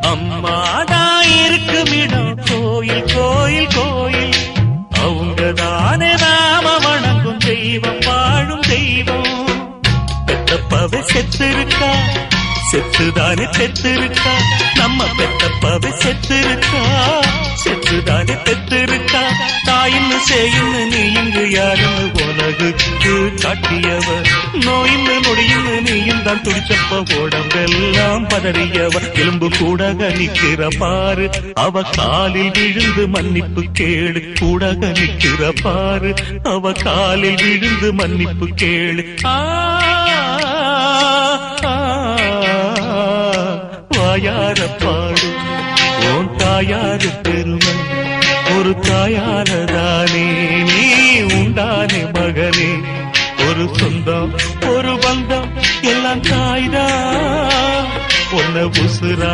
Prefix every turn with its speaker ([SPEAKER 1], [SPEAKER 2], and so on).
[SPEAKER 1] அம்மாதான் இருக்குமிடம் கோயில் கோயில் கோயில். அவங்க தானே நாம வணங்கும் தெய்வம் வாழும் தெய்வம். பெத்தப்பாவை செத்திருக்கா? செத்துதானே செத்திருக்கா? நம்ம பெத்தப்பாவை செத்திருக்கா? செத்துதானே பெத்திருக்கா தாயின்னு செய்யுன்னு நீ இங்கு யாருன்னு உலகுக்கு காட்டியவ? நீயும் தான் துடிச்சப்ப உடம்பெல்லாம் பதறியவ எலும்பு கூட நிக்கிற பாரு. அவ காலில் விழுந்து மன்னிப்பு கேளு கூட நிக்கிற பாரு. அவ காலில் விழுந்து மன்னிப்பு கேளு. வாயார பாடு. ஓன் தாயாரு பெருமை ஒரு தாயாரதானே. சொந்தம் ஒரு பந்தம் எல்லாம் தாய்தான் ஒன்ன உசுரா.